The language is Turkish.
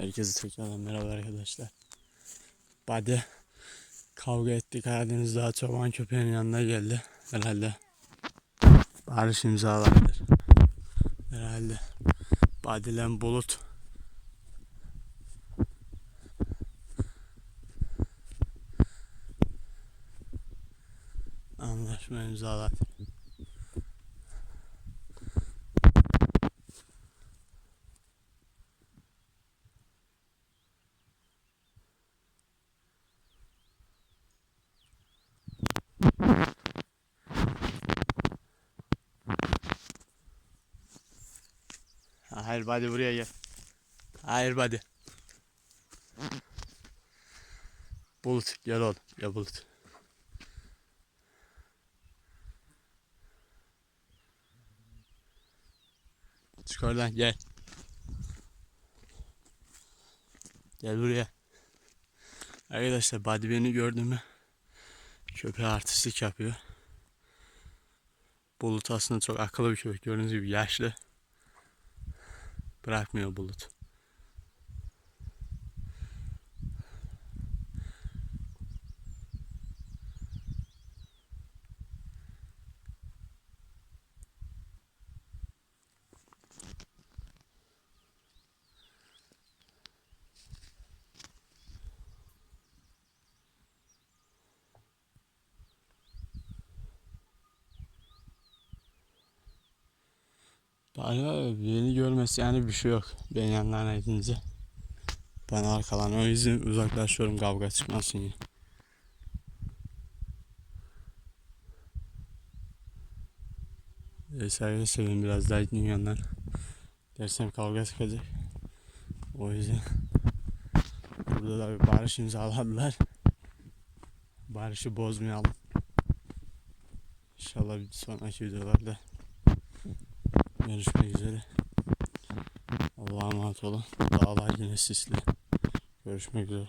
Herkese tekrardan merhaba arkadaşlar. Bade kavga etti Karadeniz Dağı çoban köpeğinin yanına geldi. Herhalde barış imzalardır. Herhalde Badilen Bulut anlaşma imzaladı. Hayır Badi buraya gel. Hayır Badi. Bulut gel oğlum. Ya Bulut. Çık oradan gel. Gel buraya. Arkadaşlar Badi beni gördü mü köpeğe artistlik yapıyor. Bulut aslında çok akıllı bir köpek. Gördüğünüz gibi yaşlı. Bırakmıyor bulut. Bana beni görmesi yani bir şey yok. Ben yanlarına gidince. Bana arkalan. O yüzden uzaklaşıyorum kavga çıkmasın yine. Arkadaşlar ben biraz daha gideyim yanlar. Dersem kavga çıkacak. O yüzden burada da bir barış imzaladılar. Barışı bozmayalım. İnşallah bir sonraki videolarda Görüşmek üzere. Allah'a emanet olun. Dağlar yine sisli. Görüşmek üzere.